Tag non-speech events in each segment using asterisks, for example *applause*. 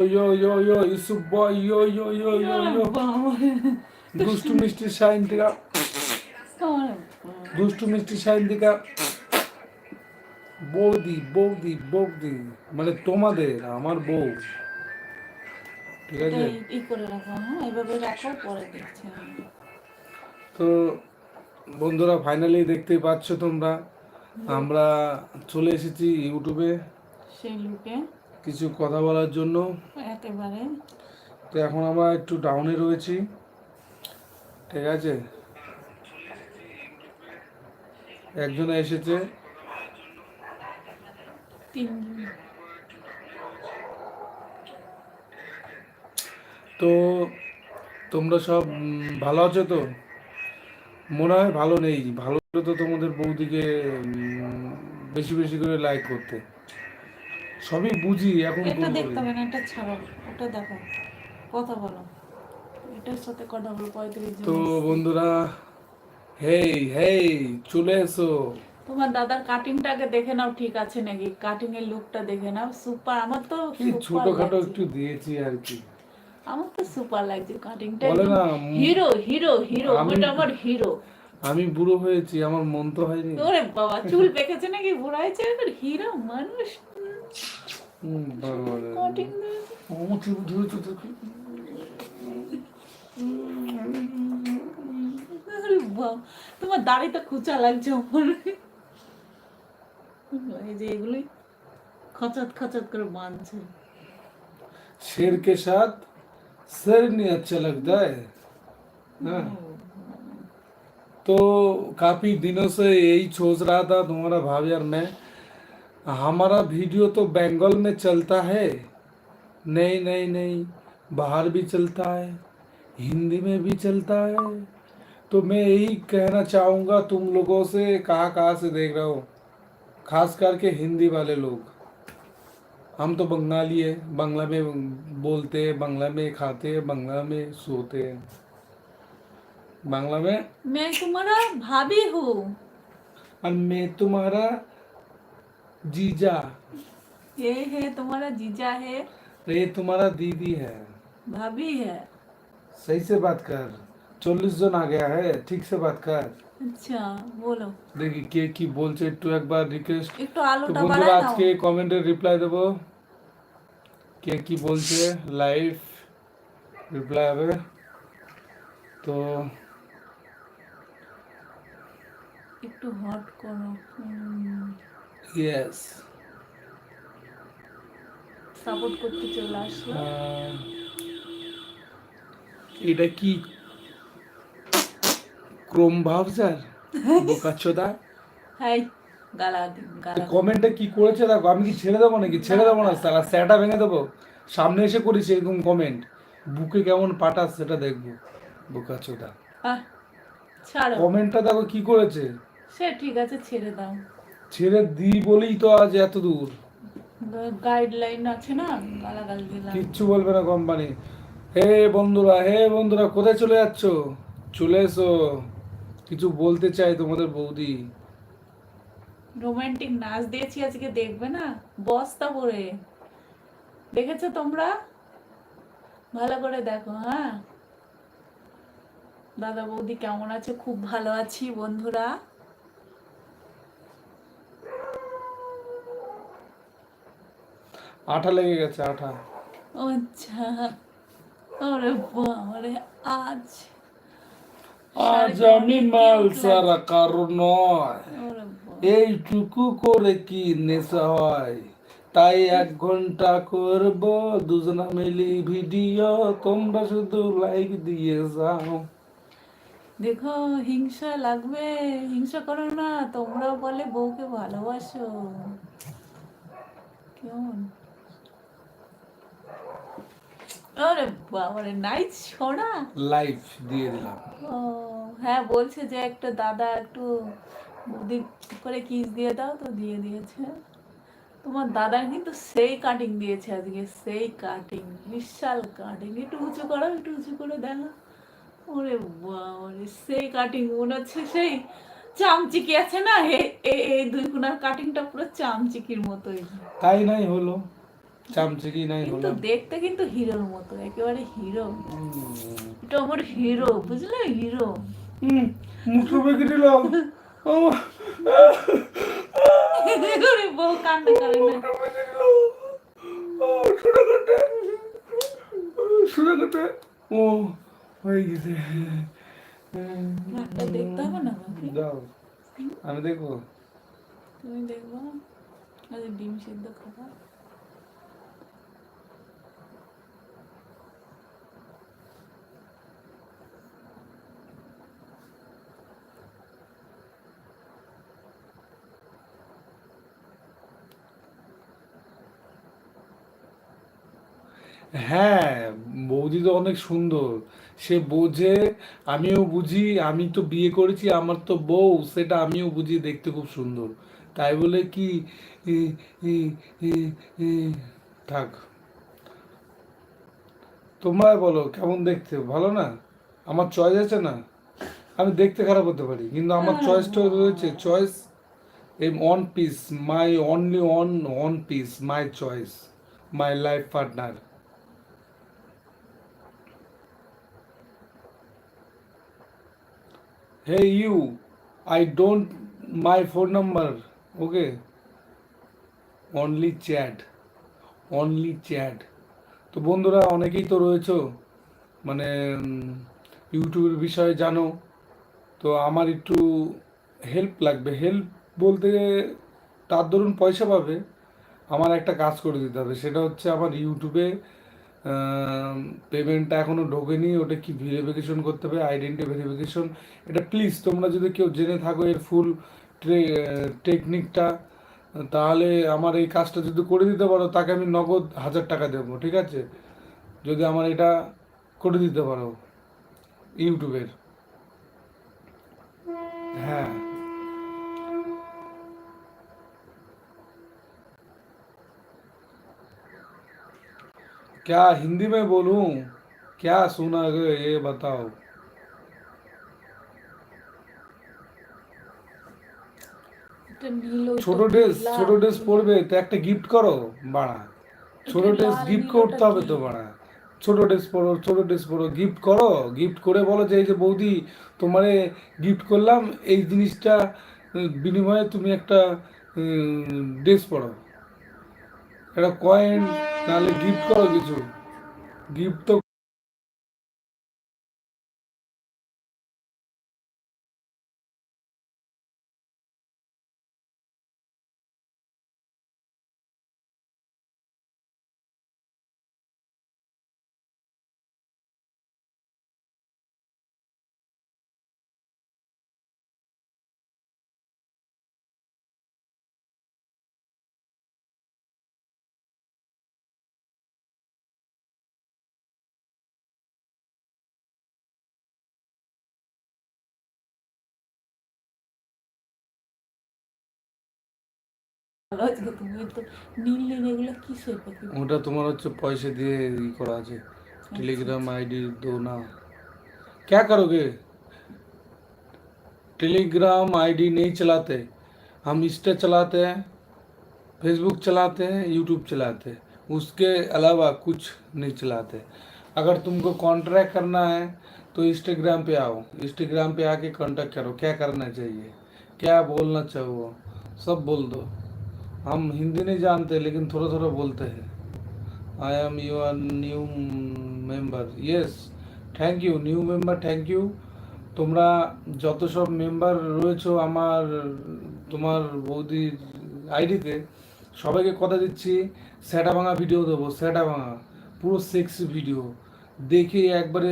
ইয়ো ইয়ো ইয়ো ইউসুফ বয় ইয়ো ইয়ো ইয়ো ইয়ো ইয়ো দুষ্টু মিষ্টি শাইন থেকে দুষ্টু মিষ্টি শাইন থেকে বৌদি বৌদি বৌদি মানে তোমাদের আমার বউ। ঠিক আছে? হ্যাঁ। তো বন্ধুরা ফাইনালি দেখতেই পাচ্ছ তোমরা। আমরা চলে এসেছি ইউটিউবে। সেই লুকে কিছু কথা বলার জন্য। একেবারে। তো এখন আমরা একটু ডাউনে রয়েছি। ঠিক আছে? একজন এসেছে। তো তোমরা সব ভালো আছো তো? মনে হয় ভালো নেই। ভালো তো তোমাদের বৌদিকে বেশি বেশি করে লাইক করতে। সবই বুঝি এখন এটা দেখতে হবে না এটা ছাড়ো ওটা দেখো কথা বলো। এটার সাথে কথা বলো পঁয়ত্রিশ তো বন্ধুরা হেই হেই চলে এসো। তোমার দাদার কাটিংটা আগে দেখে নাও ঠিক আছে নাকি? কাটিং এর লুকটা দেখে নাও সুপার আমার তো ছোটখাটো একটু দিয়েছি আর কি। আমার তো সুপার লাগছে কাটিংটা বলে না, হিরো হিরো হিরো ওটা আমার হিরো আমি বুড়ো হয়েছি আমার মন তো হয়নি। ওরে বাবা চুল পেকেছে নাকি? বুড়ো বুড়াইছে হিরো মানুষ হুম, বাবা। কাটিং ও, চুল ধরেছে তো কি? আরে বাবা তোমার দাড়িটা খুচা লাগছে আমার এই যে এগুলোই খচাত খচাত করে বাঁধছে शेर के साथ सर नहीं अच्छा लगता है हाँ। तो काफी दिनों से यही सोच रहा था तुम्हारा भाभी और मैं हमारा वीडियो तो बंगाल में चलता है। नहीं नहीं नहीं बाहर भी चलता है हिंदी में भी चलता है। तो मैं यही कहना चाहूँगा तुम लोगों से कहाँ कहाँ से देख रहे हो? खास करके हिंदी वाले लोग। हम तो बंगाली है बांग्ला में बोलते हैं बांग्ला में खाते हैं बांग्ला में सोते हैं। बांग्ला में? मैं तुम्हारा भाभी हूँ। और मैं तुम्हारा जीजा ये है तुम्हारा जीजा है और ये तुम्हारा दीदी है भाभी है सही से बात कर চল্লিশ জন आ गया है ठीक से बात कर अच्छा बोलो দেখি কে কি বলছে একটু একবার রিকোয়েস্ট একটু তো আলুটা বন্ধুরা বাড়ায় নাও আজকে কমেন্টের রিপ্লাই দেবো কে কি বলছে লাইভ রিপ্লাই হবে তো একটু হট করো ইয়েস সাপোর্ট করতে চলে আসলো। এটা কি? ক্রোম *laughs* বোকাচ্ছোদা? হাই গালা গালা কমেন্টে কি করেছে দেখো আমি কি ছেড়ে দেবো নাকি? ছেড়ে দেবো না সালা স্যাটা ভেঙে দেবো। সামনে এসে করিস এরকম কমেন্ট বুকে কেমন পাঠাস সেটা দেখব বোকাচ্ছোদা। কমেন্টটা দেখো কি করেছে? সে ঠিক আছে ছেড়ে দাও। ছেড়ে দিই বলেই তো আজ এত দূর। গাইডলাইন আছে না গালাগাল দিলাম। কিচ্ছু বলবে না কোম্পানি। হে বন্ধুরা হে বন্ধুরা কোথায় চলে যাচ্ছ? চলে এসো। কিছু বলতে চাই তোমাদের বৌদি। রোমান্টিক নাচ দিয়েছি আজকে দেখবে না? বস্তা পরে। দেখেছ তোমরা? ভালো করে দেখো হ্যাঁ? দাদা বৌদি কেমন আছে? খুব ভালো আছি বন্ধুরা। আঠা লেগে গেছে আঠা। আচ্ছা। ওরে বাবারে আজ আজ আমি মাল সারা কারণ নয়। এইটুকু করে কি নেশা হয়? তাই এক ঘণ্টা করব দুজনা মিলি ভিডিও তোমরা শুধু লাইক দিয়ে যাও। দেখো হিংসা লাগবে হিংসা করো না তোমরাও বলে বউকে ভালোবাসো। কেমন আরে বাবারে নাইস লাইভ দিয়ে দিলাম। ও হ্যাঁ বলছে যে একটা দাদা একটু করে কিস দিয়ে দাও তো দিয়ে দিয়েছে। তোমার দাদা কিন্তু সেই কাটিং দিয়েছে আজকে সেই কাটিং বিশাল কাটিং একটু উঁচু করো একটু উঁচু করে দেখো। ওরে বাবারে সেই কাটিং মনে হচ্ছে সেই চামচিকি আছে না? এই দুই কোনার কাটিংটা পুরো চামচিকির মতোই। তাই নাই হলো। চামচিকি নাই কিন্তু দেখতে কিন্তু হিরোর মতো একেবারে হিরো। এটা আমার হিরো বুঝলে? হিরো। হুম, মুখটা বেঁকে দিলাম ও, বউ কান্না করে না। মুখটা বেঁকে দিলাম। ও, হয়ে গেছে। দেখতে হবে না আমি দেখব। তুমি দেখব ডিম সিদ্ধ খাবা। হ্যাঁ বৌদি তো অনেক সুন্দর। সে বোঝে আমিও বুঝি আমি তো বিয়ে করেছি আমার তো বউ সেটা আমিও বুঝি দেখতে খুব সুন্দর। তাই বলে কি থাক। তোমরা বলো কেমন দেখতে? ভালো না? আমার চয়েস আছে না? আমি দেখতে খারাপ হতে পারি কিন্তু আমার চয়েসটা রয়েছে choice am on peace my only on on peace my choice my life partner Hey you, I don't my phone number. Okay. Only chat. Only chat. তো বন্ধুরা অনেকেই তো রয়েছো মানে ইউটিউবের বিষয়ে জানো তো আমার একটু হেল্প লাগবে হেল্প বলতে তার ধরুন পয়সা পাবে আমার একটা কাজ করে দিতে হবে সেটা হচ্ছে আমার ইউটিউবে পেমেন্টটা এখনও ঢোকেনি, ওটা কি ভেরিফিকেশন করতে হবে আইডেন্টি ভেরিফিকেশন এটা প্লিজ তোমরা যদি কেউ জেনে থাকো এর ফুল টেকনিকটা তাহলে আমার এই কাজটা যদি করে দিতে পারো, তাকে আমি নগদ হাজার টাকা দেবো, ঠিক আছে? যদি আমার এটা করে দিতে পারো, ইউটিউবের। হ্যাঁ। क्या हिंदी में बोलूं क्या सुना गए ये बताओ এটা নীল ওই ছোট তো ড্রেস লাল। ছোট ড্রেস পরবে তো একটা গিফট করো বাড়া ছোট এটা ড্রেস লাল গিফট নীল করতে ওটা হবে কি? তো বাড়া ছোট ড্রেস পরো ছোট ড্রেস পরো গিফট করো গিফট করে বলো যে এই যে বৌদি তোমারে গিফট করলাম এই জিনিসটা উম, বিনিময়ে তুমি একটা ড্রেস পরো একটা কয়েন নাহলে গিফট করো কিছু। গিফট তো ভালো আছে গো, তুমি তো নীল নীল এগুলো কিসের পাখি ওটা তোমার হচ্ছে পয়সা দিয়ে ই করা আছে टेलीग्राम आईडी दो ना क्या करोगे टेलीग्राम आईडी नहीं चलाते हम इंस्टा चलाते हैं फेसबुक चलाते हैं यूट्यूब चलाते हैं उसके अलावा कुछ नहीं चलाते अगर तुमको कॉन्ट्रैक्ट करना है तो इंस्टाग्राम पे आओ इंस्टाग्राम पे आके कांटेक्ट करो क्या करना चाहिए क्या बोलना चाहो सब बोल दो हम हिंदी नहीं जानते लेकिन थोड़ा थोड़ा बोलते हैं I am your new member. Yes, thank you, new member, thank you. তোমরা যত সব মেম্বার রয়েছো আমার তোমার বৌদির আইডিতে সবাইকে কথা দিচ্ছি স্যাটা ভাঙা ভিডিও দেবো স্যাটা ভাঙা পুরো সেক্সি ভিডিও দেখে একবারে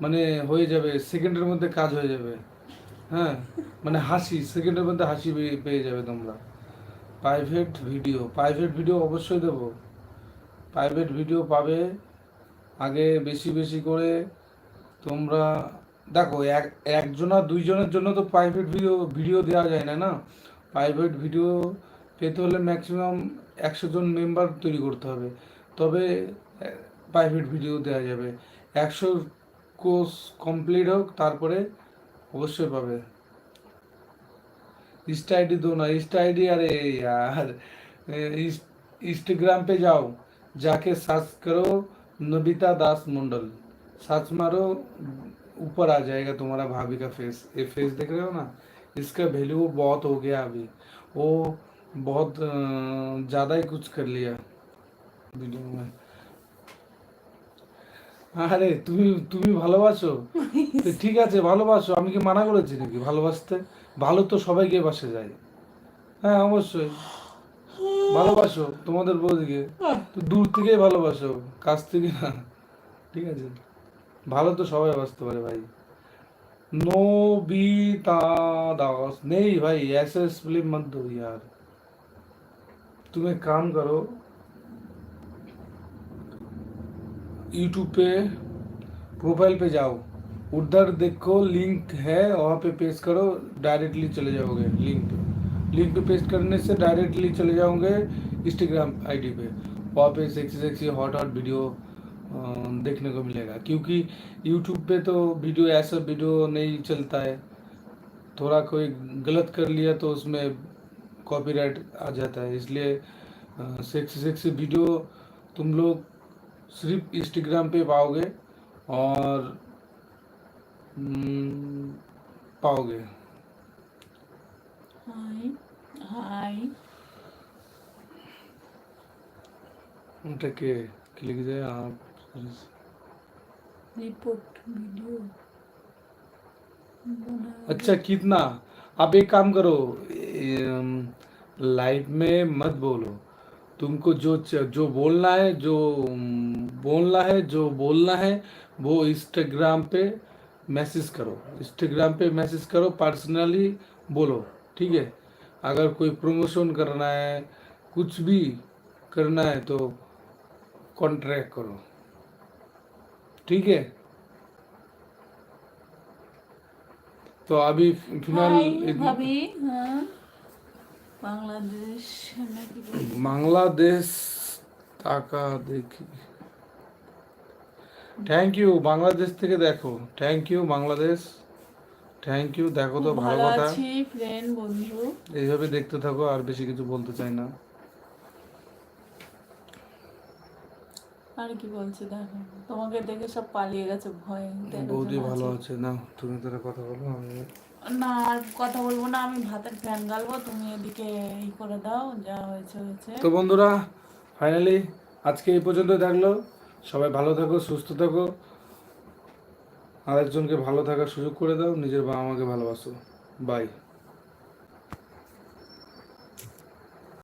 মানে হয়ে যাবে সেকেন্ডের মধ্যে কাজ হয়ে যাবে হ্যাঁ মানে হাসি সেকেন্ডের মধ্যে হাসি পেয়ে- পেয়ে যাবে তোমরা প্রাইভেট ভিডিও প্রাইভেট ভিডিও অবশ্যই দেবো। প্রাইভেট ভিডিও পাবে, আগে বেশি বেশি করে তোমরা, দেখো, এক, একজনা দুইজনের জন্য তো প্রাইভেট ভিডিও ভিডিও দেওয়া যায় না না? প্রাইভেট ভিডিও পেতে হলে ম্যাক্সিমাম একশো জন মেম্বার তৈরি করতে হবে। তবে প্রাইভেট ভিডিও দেওয়া যাবে। একশো কোর্স কমপ্লিট হোক, তারপরে অবশ্যই পাবে। इंस्टा आईडी दो ना इंस्टा आईडी अरे यार इंस्टाग्राम पे जाओ जाके सर्च करो नबिता दास मंडल सर्च मारो ऊपर आ जाएगा तुम्हारा भाभी का फेस ये फेस देख रहे हो ना इसका वैल्यू बहुत हो गया अभी वो बहुत अ, ज़्यादा ही कुछ कर लिया वीडियो में আরে তুমি তুমি ভালোবাসো *laughs* তো ঠিক আছে ভালোবাসো আমি কি মানা করেছি নাকি ভালোবাসতে ভালো তো সবাইকে বাসে যায় হ্যাঁ অবশ্যই ভালোবাসো তোমাদের বৌদিকে তো দূর থেকেই ভালোবাসো কাছ থেকে না ঠিক আছে ভালো তো সবাই বাসতে পারে ভাই नोबिता दास नहीं भाई ऐसे स्प्लिप मत दो यार तुम एक काम करो यूट्यूब पे प्रोफाइल पे जाओ उधर देखो लिंक है, वहाँ पे पेस्ट करो डायरेक्टली चले जाओगे लिंक पे। लिंक पे पेस्ट करने से डायरेक्टली चले जाओगे इंस्टाग्राम आईडी पे। वहाँ पे sexy sexy hot hot video देखने को मिलेगा। क्योंकि यूट्यूब पे तो वीडियो ऐसा वीडियो नहीं चलता है। थोड़ा कोई गलत कर लिया तो उसमें कॉपीराइट आ जाता है। इसलिए सेक्सी सेक्सी वीडियो तुम लोग सिर्फ़ इंस्टाग्राम पे पाओगे और हम्म, पाओगे? हाय हाय। क्लिक दे आप। रिपोर्ट वीडियो अच्छा कितना? आप एक काम करो लाइव में मत बोलो। तुमको जो जो बोलना है जो बोलना है जो बोलना है वो इंस्टाग्राम पे मैसेज करो। इंस्टाग्राम पे मैसेज करो पर्सनली बोलो ठीक है? अगर कोई प्रमोशन करना है कुछ भी करना है तो कॉन्ट्रैक्ट करो ठीक है? तो अभी फ़िलहाल बांग्लादेश बांग्लादेश ताका देखिए। থ্যাংক ইউ বাংলাদেশ থেকে দেখো। Thank you Bangladesh thank you দেখো তো ভালো কথা। আছি ফ্রেন্ড বন্ধু। এইভাবে দেখতে থাকো আর বেশি কিছু বলতে চাই না। আর কি বলছে দেখো। তোমাকে দেখে সব পালিয়ে গেছে ভয় বৌদি ভালো আছে। আছে। না তুমি তারা কথা বলো আমি না আর কথা বলব না আমি ভাতের ফ্যান গালবো তুমি এদিকে ই করে দাও যা হয়েছে হয়েছে। তো বন্ধুরা ফাইনালি আজকে এই পর্যন্ত থাকল। সবাই ভালো থাকো, সুস্থ থাকো। আরেকজনকে ভালো থাকার সুযোগ করে দাও, নিজের বাবা মাকে ভালোবাসো। বাই